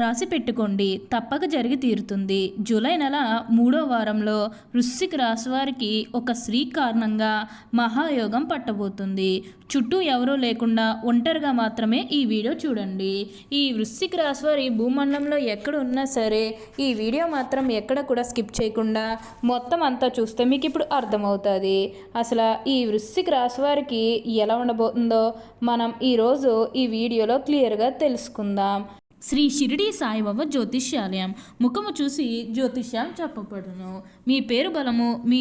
రాసి పెట్టుకోండి తప్పక జరిగి తీరుతుంది. జూలై నెల మూడో వారంలో వృశ్చిక రాశి వారికి ఒక స్త్రీ కారణంగా మహాయోగం పట్టబోతుంది. చుట్టూ ఎవరూ లేకుండా ఒంటరిగా మాత్రమే ఈ వీడియో చూడండి. ఈ వృశ్చిక రాశి వారి భూమండలంలో ఎక్కడ ఉన్నా సరే ఈ వీడియో మాత్రం ఎక్కడ కూడా స్కిప్ చేయకుండా మొత్తం అంతా చూస్తే మీకు ఇప్పుడు అర్థమవుతుంది. అసలు ఈ వృశ్చిక రాశి వారికి ఎలా ఉండబోతుందో మనం ఈరోజు ఈ వీడియోలో క్లియర్గా తెలుసుకుందాం. శ్రీ షిరిడి సాయిబాబా జ్యోతిష్యాలయం. ముఖము చూసి జ్యోతిష్యం చెప్పబడును. మీ పేరు బలము మీ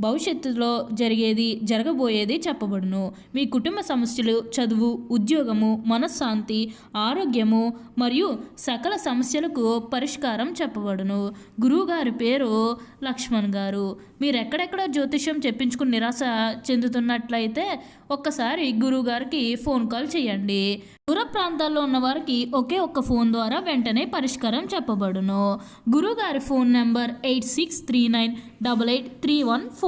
భవిష్యత్తులో జరిగేది జరగబోయేది చెప్పబడును. మీ కుటుంబ సమస్యలు చదువు ఉద్యోగము మనశ్శాంతి ఆరోగ్యము మరియు సకల సమస్యలకు పరిష్కారం చెప్పబడును. గురువుగారి పేరు లక్ష్మణ్ గారు. మీరు ఎక్కడెక్కడ జ్యోతిష్యం చెప్పించుకుని నిరాశ చెందుతున్నట్లయితే ఒక్కసారి గురువుగారికి ఫోన్ కాల్ చేయండి. దూర ప్రాంతాల్లో ఉన్న వారికి ఒకే ఒక్క ఫోన్ ద్వారా వెంటనే పరిష్కారం చెప్పబడును. గురువుగారి phone number eight six three nine double eight three one four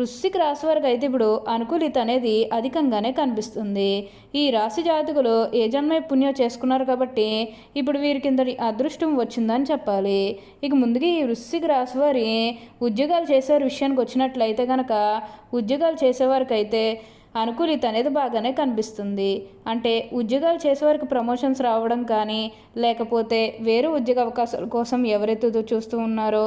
వృశ్చిక రాశి వారికి అయితే ఇప్పుడు అనుకూలిత అనేది అధికంగానే కనిపిస్తుంది. ఈ రాశి జాతకులు ఏ జన్మ పుణ్యం చేసుకున్నారు కాబట్టి ఇప్పుడు వీరికి ఇంతటి అదృష్టం వచ్చిందని చెప్పాలి. ఇక ముందుగా ఈ వృశ్చిక రాశి వారి ఉద్యోగాలు చేసే విషయానికి వచ్చినట్లయితే కనుక ఉద్యోగాలు చేసేవారికి అయితే అనుకూలిత అనేది బాగానే కనిపిస్తుంది. అంటే ఉద్యోగాలు చేసేవారికి ప్రమోషన్స్ రావడం కానీ లేకపోతే వేరే ఉద్యోగ అవకాశాల కోసం ఎవరైతే చూస్తూ ఉన్నారో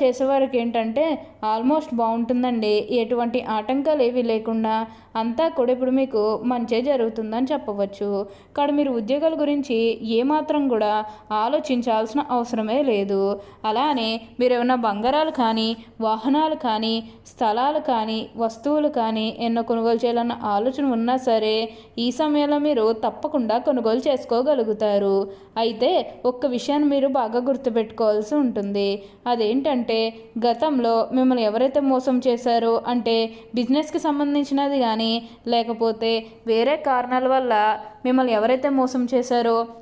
చేసేవారికి ఏంటంటే ఆల్మోస్ట్ బాగుంటుందండి. ఎటువంటి ఆటంకాలు ఏవి లేకుండా అంతా కూడా ఇప్పుడు మీకు మంచే జరుగుతుందని చెప్పవచ్చు. ఇక్కడ మీరు ఉద్యోగాల గురించి ఏమాత్రం కూడా ఆలోచించాల్సిన అవసరమే లేదు. అలానే మీరు ఏమైనా బంగారాలు కానీ వాహనాలు కానీ స్థలాలు కానీ వస్తువులు కానీ ఎన్నో కొనుగోలు చేయాలన్న ఆలోచన ఉన్నా సరే ఈ సమయంలో మీరు తప్పకుండా కొనుగోలు చేసుకోగలుగుతారు. అయితే ఒక్క విషయాన్ని మీరు బాగా గుర్తుపెట్టుకోవాల్సి ఉంటుంది. అదేంటంటే గతంలో మిమ్మల్ని ఎవరైతే మోసం చేశారో అంటే బిజినెస్కి సంబంధించినది కానీ లేకపోతే వేరే కారణాల వల్ల మిమ్మల్ని ఎవరైతే మోసం చేశారో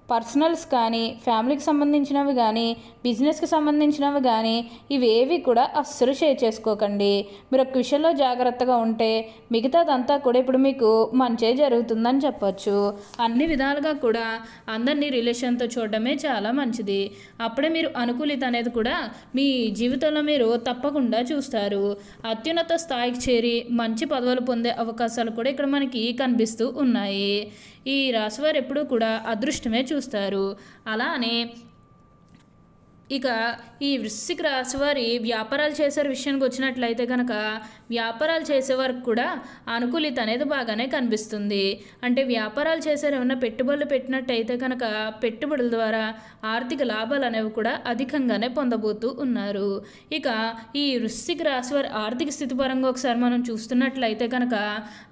పర్సనల్స్ కానీ ఫ్యామిలీకి సంబంధించినవి కానీ బిజినెస్కి సంబంధించినవి కానీ ఇవేవి కూడా అస్సలు షేర్ చేసుకోకండి. మీరు ఒక విషయంలో జాగ్రత్తగా ఉంటే మిగతాదంతా కూడా ఇప్పుడు మీకు మంచే జరుగుతుందని చెప్పొచ్చు. అన్ని విధాలుగా కూడా అందరినీ రిలేషన్తో చూడడమే చాలా మంచిది. అప్పుడే మీరు అనుకూలిత అనేది కూడా మీ జీవితంలో మీరు తప్పకుండా చూస్తారు. అత్యున్నత స్థాయికి చేరి మంచి పదవులు పొందే అవకాశాలు కూడా ఇక్కడ మనకి కనిపిస్తూ ఉన్నాయి. ఈ రాశివారు ఎప్పుడూ కూడా అదృష్టమే చూస్తారు. అలానే ఇక ఈ వృశ్చిక రాశి వారి వ్యాపారాలు చేసే విషయానికి వచ్చినట్లయితే కనుక వ్యాపారాలు చేసే వారికి కూడా అనుకూలిత అనేది బాగానే కనిపిస్తుంది. అంటే వ్యాపారాలు చేసే ఏమైనా పెట్టుబడులు పెట్టినట్టయితే కనుక పెట్టుబడుల ద్వారా ఆర్థిక లాభాలు అనేవి కూడా అధికంగానే పొందబోతూ ఉన్నారు. ఇక ఈ వృశ్చిక రాశి వారి ఆర్థిక స్థితి పరంగా ఒకసారి మనం చూస్తున్నట్లయితే కనుక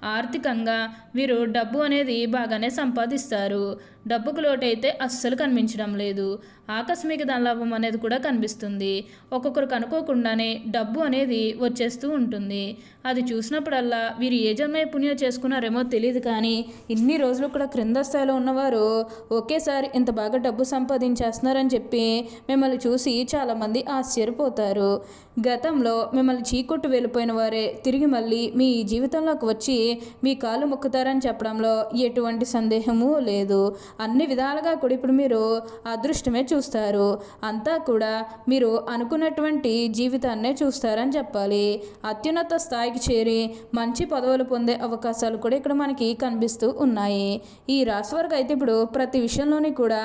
ఆర్థికంగా వీరు డబ్బు అనేది బాగానే సంపాదిస్తారు. డబ్బుకు లోటైతే అస్సలు కనిపించడం లేదు. ఆకస్మిక ధనలాభం అనేది కూడా కనిపిస్తుంది. ఒక్కొక్కరికి అనుకోకుండానే డబ్బు అనేది వచ్చేస్తూ ఉంటుంది. అది చూసినప్పుడల్లా వీరు ఏ జన్మ పుణ్యం చేసుకున్నారేమో తెలియదు కానీ ఇన్ని రోజులు కూడా క్రింద స్థాయిలో ఉన్నవారు ఒకేసారి ఇంత బాగా డబ్బు సంపాదించేస్తున్నారని చెప్పి మిమ్మల్ని చూసి చాలామంది ఆశ్చర్యపోతారు. గతంలో మిమ్మల్ని చీకొట్టు వెళ్ళిపోయిన వారే తిరిగి మళ్ళీ మీ జీవితంలోకి వచ్చి మీ కాలు మొక్కుతారని చెప్పడంలో ఎటువంటి సందేహము లేదు. అన్ని విధాలుగా కూడా ఇప్పుడు మీరు అదృష్టమే చూస్తారు. అంతా కూడా మీరు అనుకున్నటువంటి జీవితాన్నే చూస్తారని చెప్పాలి. అత్యున్నత స్థాయికి చేరి మంచి పదవులు పొందే అవకాశాలు కూడా ఇక్కడ మనకి కనిపిస్తూ ఉన్నాయి. ఈ రాశి వరకు అయితే ఇప్పుడు ప్రతి విషయంలోని కూడా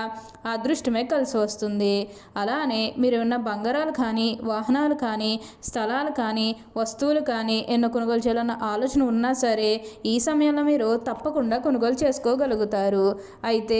అదృష్టమే కలిసి వస్తుంది. అలానే మీరు ఉన్న బంగారాలు కానీ వాహనాలు కానీ స్థలాలు కానీ వస్తువులు కానీ ఎన్నో కొనుగోలు చేయాలన్న ఆలోచన ఉన్నా సరే ఈ సమయంలో మీరు తప్పకుండా కొనుగోలు చేసుకోగలుగుతారు. అయితే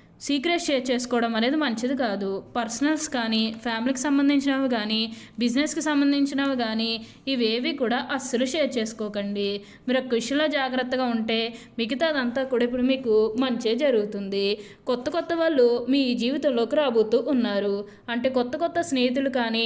సీక్రెట్ షేర్ చేసుకోవడం అనేది మంచిది కాదు. పర్సనల్స్ కానీ ఫ్యామిలీకి సంబంధించినవి కానీ బిజినెస్కి సంబంధించినవి కానీ ఇవేవి కూడా అస్సలు షేర్ చేసుకోకండి. మీరు ఒక విషయంలో జాగ్రత్తగా ఉంటే మిగతాదంతా కూడా ఇప్పుడు మీకు మంచే జరుగుతుంది. కొత్త కొత్త వాళ్ళు మీ జీవితంలోకి రాబోతూ ఉన్నారు. అంటే కొత్త కొత్త స్నేహితులు కానీ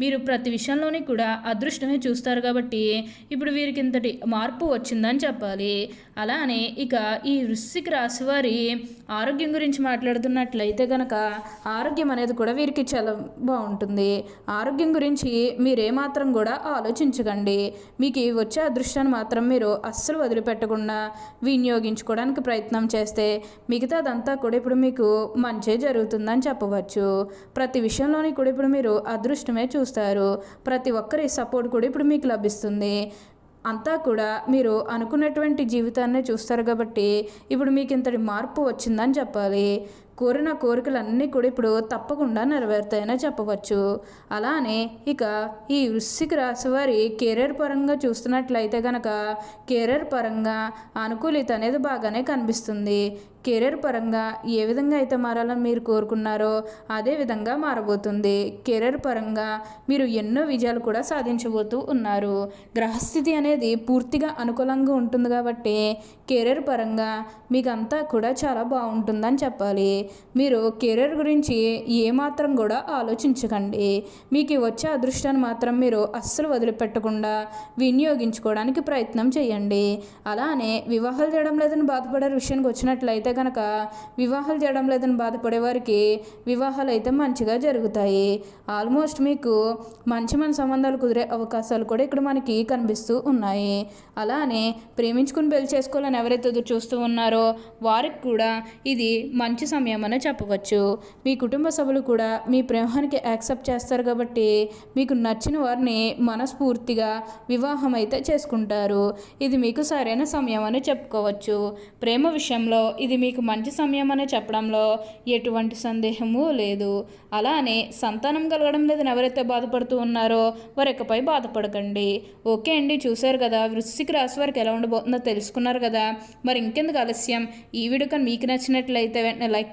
మీరు ప్రతి విషయంలోని కూడా అదృష్టమే చూస్తారు కాబట్టి ఇప్పుడు వీరికి ఇంతటి మార్పు వచ్చిందని చెప్పాలి. అలానే ఇక ఈ వృశ్చిక రాశి వారి ఆరోగ్యం గురించి మాట్లాడుతున్నట్లయితే కనుక ఆరోగ్యం అనేది కూడా వీరికి చాలా బాగుంటుంది. ఆరోగ్యం గురించి మీరేమాత్రం కూడా ఆలోచించకండి. మీకు వచ్చే అదృష్టాన్ని మాత్రం మీరు అస్సలు వదిలిపెట్టకుండా వినియోగించుకోవడానికి ప్రయత్నం చేస్తే మిగతాదంతా కూడా ఇప్పుడు మీకు మంచే జరుగుతుందని చెప్పవచ్చు. ప్రతి విషయంలోని కూడా ఇప్పుడు మీరు అదృష్టమే చూ చూస్తారు. ప్రతి ఒక్కరి సపోర్ట్ కూడా ఇప్పుడు మీకు లభిస్తుంది. అంతా కూడా మీరు అనుకున్నటువంటి జీవితాన్ని చూస్తారు కాబట్టి ఇప్పుడు మీకు ఇంతటి మార్పు వచ్చిందని చెప్పాలి. కోరిన కోరికలన్నీ కూడా ఇప్పుడు తప్పకుండా నెరవేరుతాయనే చెప్పవచ్చు. అలానే ఇక ఈ వృశ్చిక రాశి వారి కెరీర్ పరంగా చూస్తున్నట్లయితే కనుక కెరీర్ పరంగా అనుకూలిత అనేది బాగానే కనిపిస్తుంది. కెరీర్ పరంగా ఏ విధంగా అయితే మారాలని మీరు కోరుకున్నారో అదే విధంగా మారబోతుంది. కెరీర్ పరంగా మీరు ఎన్నో విజయాలు కూడా సాధించబోతూ ఉన్నారు. గ్రహస్థితి అనేది పూర్తిగా అనుకూలంగా ఉంటుంది కాబట్టి కెరీర్ పరంగా మీకు అంతా కూడా చాలా బాగుంటుందని చెప్పాలి. మీరు కెరీర్ గురించి ఏమాత్రం కూడా ఆలోచించకండి. మీకు వచ్చే అదృష్టాన్ని మాత్రం మీరు అస్సలు వదిలిపెట్టకుండా వినియోగించుకోవడానికి ప్రయత్నం చేయండి. అలానే వివాహాలు చేయడం లేదని బాధపడే విషయానికి వచ్చినట్లయితే కనుక వివాహాలు చేయడం లేదని బాధపడే వారికి వివాహాలు అయితే మంచిగా జరుగుతాయి. ఆల్మోస్ట్ మీకు మంచి మంచి సంబంధాలు కుదిరే అవకాశాలు కూడా ఇక్కడ మనకి కనిపిస్తూ ఉన్నాయి. అలానే ప్రేమించుకుని పెళ్ళి చేసుకోవాలని ఎవరైతే చూస్తూ ఉన్నారో వారికి కూడా ఇది మంచి సమయం అనే చెప్పవచ్చు? మీ కుటుంబ సభ్యులు కూడా మీ ప్రేమానికి యాక్సెప్ట్ చేస్తారు కాబట్టి మీకు నచ్చిన వారిని మనస్ఫూర్తిగా వివాహం అయితే చేసుకుంటారు. ఇది మీకు సరైన సమయం అని చెప్పుకోవచ్చు. ప్రేమ విషయంలో ఇది మీకు మంచి సమయం అని చెప్పడంలో ఎటువంటి సందేహము లేదు. అలానే సంతానం కలగడం లేదని ఎవరైతే బాధపడుతూ ఉన్నారో వారు ఇకపై బాధపడకండి. ఓకే అండి చూశారు కదా వృశ్చిక రాశి వారికి ఎలా ఉండబోతుందో తెలుసుకున్నారు కదా. మరి ఇంకెందుకు ఆలస్యం? ఈ వీడియో కానీ మీకు నచ్చినట్లయితే వెంటనే లైక్